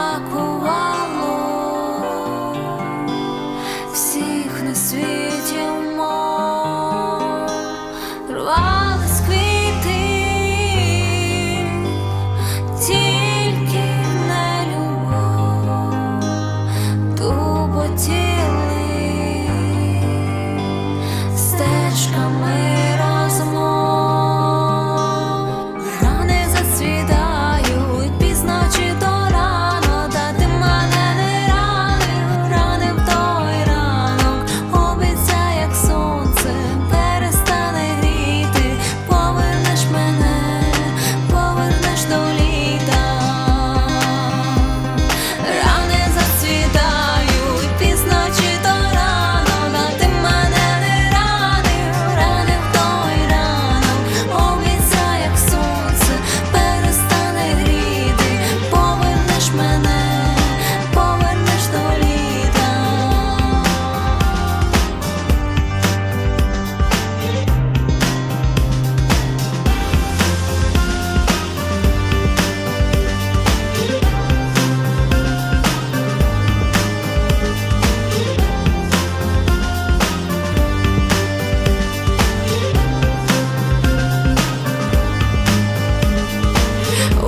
aku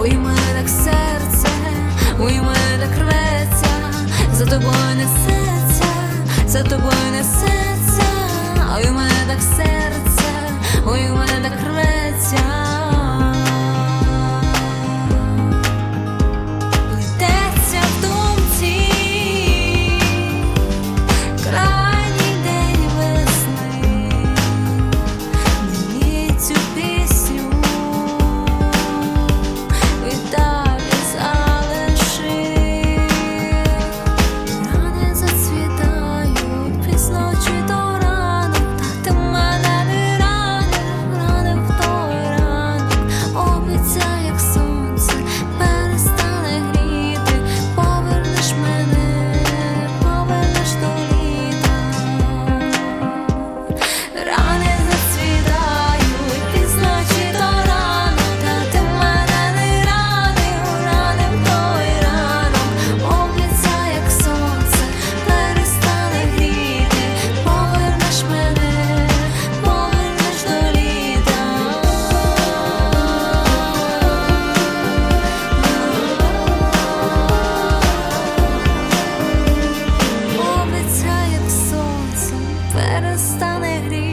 Ой, мене так серце, ой, мене так рветься, за тобою несеться, за тобою несеться, ой, мене так серце, ой, мене так рветься. esta alegría.